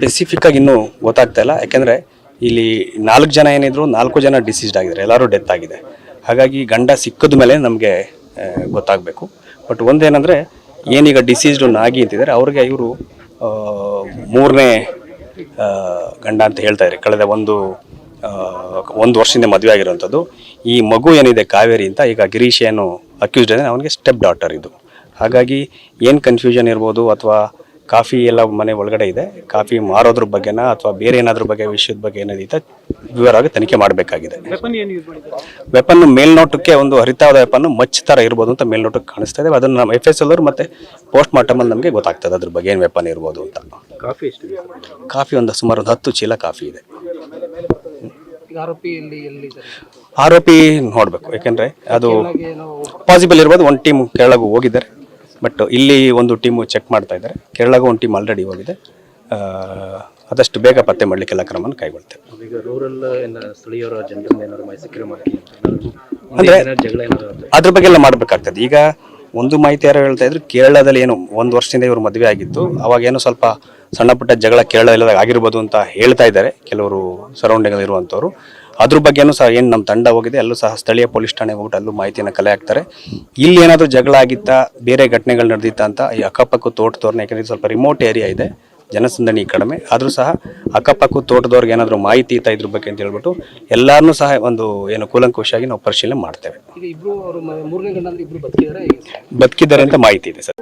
Specific ಆಗಿ ಇನ್ನೂ ಗೊತ್ತಾಗ್ತಾ ಇಲ್ಲ. ಯಾಕೆಂದ್ರೆ ಇಲ್ಲಿ ನಾಲ್ಕು ಜನ ಏನಿದ್ರು, ನಾಲ್ಕು ಜನ ಡಿಸೀಸ್ಡ್ ಆಗಿದ್ದಾರೆ. ಎಲ್ಲರೂ ಡೆತ್ ಆಗಿದೆ. ಹಾಗಾಗಿ ಗಂಡ ಸಿಕ್ಕದ ಮೇಲೆ ನಮಗೆ ಗೊತ್ತಾಗಬೇಕು. ಬಟ್ ಒಂದೇನಂದ್ರೆ, ಏನೀಗ ಡಿಸೀಸ್ಡು ನಾಗಿ ಅಂತಿದ್ದಾರೆ ಅವ್ರಿಗೆ ಇವರು ಮೂರನೇ ಗಂಡ ಅಂತ ಹೇಳ್ತಾ ಇದ್ದಾರೆ. ಕಳೆದ ಒಂದು ಒಂದು ವರ್ಷದಿಂದ ಮದುವೆ ಆಗಿರುವಂಥದ್ದು. ಈ ಮಗು ಏನಿದೆ, ಕಾವೇರಿ ಅಂತ, ಈಗ ಗಿರೀಶ್ ಏನು ಅಕ್ಯೂಸ್ಡ್ ಅಂದರೆ ಅವನಿಗೆ ಸ್ಟೆಪ್ ಡಾಟರ್ ಇದು. ಹಾಗಾಗಿ ಏನು ಕನ್ಫ್ಯೂಷನ್ ಇರ್ಬೋದು ಅಥವಾ ಕಾಫಿ ಎಲ್ಲ ಮನೆ ಒಳಗಡೆ ಇದೆ. ಕಾಫಿ ಮಾರೋದ್ರ ಬಗ್ಗೆನಾ ಅಥವಾ ಬೇರೆ ಏನಾದ್ರ ಬಗ್ಗೆ ವಿಷಯದ ಬಗ್ಗೆ ಏನಿದೆ ವಿವರವಾಗಿ ತನಿಖೆ ಮಾಡಬೇಕಾಗಿದೆ. ವೆಪನ್ ಮೇಲ್ನೋಟಕ್ಕೆ ಒಂದು ಹರಿತಾದ ವೆಪನ್ ಮಚ್ ಥರ ಇರ್ಬೋದು ಅಂತ ಮೇಲ್ನೋಟಕ್ಕೆ ಕಾಣಿಸ್ತಾ ಇದೆ. ಅದನ್ನು ನಮ್ಮ ಎಫ್ ಎಸ್ ಎಲ್ ಮತ್ತೆ ಪೋಸ್ಟ್ ಮಾರ್ಟಮಲ್ಲಿ ನಮಗೆ ಗೊತ್ತಾಗ್ತದೆ ಅದ್ರ ಬಗ್ಗೆ ಏನು ವೆಪನ್ ಇರ್ಬೋದು ಅಂತ. ಕಾಫಿ ಕಾಫಿ ಒಂದು ಸುಮಾರು ಒಂದು ಹತ್ತು ಚೀಲ ಕಾಫಿ ಇದೆ. ಈಗ ಆರೋಪಿ ನೋಡ್ಬೇಕು ಯಾಕಂದ್ರೆ ಆರೋಪಿ ನೋಡಬೇಕು. ಯಾಕೆಂದರೆ ಅದು ಪಾಸಿಬಲ್ ಇರ್ಬೋದು. ಒಂದು ಟೀಮ್ ಕೆಳಗೂ ಹೋಗಿದ್ದಾರೆ. ಬಟ್ ಇಲ್ಲಿ ಒಂದು ಟೀಮು ಚೆಕ್ ಮಾಡ್ತಾ ಇದ್ದಾರೆ. ಕೇರಳಗೂ ಒಂದು ಟೀಮ್ ಆಲ್ರೆಡಿ ಹೋಗಿದೆ. ಆದಷ್ಟು ಬೇಗ ಪತ್ತೆ ಮಾಡಲಿಕ್ಕೆಲ್ಲ ಕ್ರಮನ ಕ್ರಮವನ್ನು ಕೈಗೊಳ್ತೇವೆ. ಅಂದ್ರೆ- ಅದ್ರ ಬಗ್ಗೆ ಎಲ್ಲ ಮಾಡಬೇಕಾಗ್ತದೆ. ಈಗ ಒಂದು ಮಾಹಿತಿ ಯಾರು ಹೇಳ್ತಾ ಇದ್ರು ಕೇರಳದಲ್ಲಿ ಏನು ಒಂದು ವರ್ಷದಿಂದ ಇವರು ಮದುವೆ ಆಗಿತ್ತು ಅವಾಗ ಏನೋ ಸ್ವಲ್ಪ ಸಣ್ಣ ಪುಟ್ಟ ಜಗಳ ಕೇರಳದಲ್ಲಿ ಆಗಿರ್ಬೋದು ಅಂತ ಹೇಳ್ತಾ ಇದ್ದಾರೆ. ಕೆಲವರು ಸರೌಂಡಿಂಗಲ್ಲಿ ಇರುವಂಥವ್ರು. ಅದ್ರ ಬಗ್ಗೆನೂ ಸಹ ಏನು ನಮ್ಮ ತಂಡ ಹೋಗಿದೆ ಅಲ್ಲೂ ಸಹ ಸ್ಥಳೀಯ ಪೊಲೀಸ್ ಠಾಣೆ ಹೋಗ್ಬಿಟ್ಟು ಅಲ್ಲೂ ಮಾಹಿತಿಯನ್ನು ಕಲೆ ಹಾಕ್ತಾರೆ. ಇಲ್ಲಿ ಏನಾದರೂ ಜಗಳ ಆಗಿತ್ತಾ ಬೇರೆ ಘಟನೆಗಳು ನಡೆದಿತ್ತಾ ಅಂತ ಈ ಅಕ್ಕಪಕ್ಕ ತೋಟದವ್ರನ್ನ ಯಾಕಂದ್ರೆ ಸ್ವಲ್ಪ ರಿಮೋಟ್ ಏರಿಯಾ ಇದೆ ಜನಸಂದಣಿ ಕಡಿಮೆ. ಆದರೂ ಸಹ ಅಕ್ಕಪಕ್ಕ ತೋಟದವ್ರಿಗೆ ಏನಾದರೂ ಮಾಹಿತಿ ಇತ್ತ ಇದ್ರ ಬಗ್ಗೆ ಅಂತ ಹೇಳ್ಬಿಟ್ಟು ಎಲ್ಲರನ್ನೂ ಸಹ ಒಂದು ಏನು ಕೂಲಂಕುಷಾಗಿ ನಾವು ಪರಿಶೀಲನೆ ಮಾಡ್ತೇವೆ. ಬದುಕಿದ್ದಾರೆ ಅಂತ ಮಾಹಿತಿ ಇದೆ ಸರ್.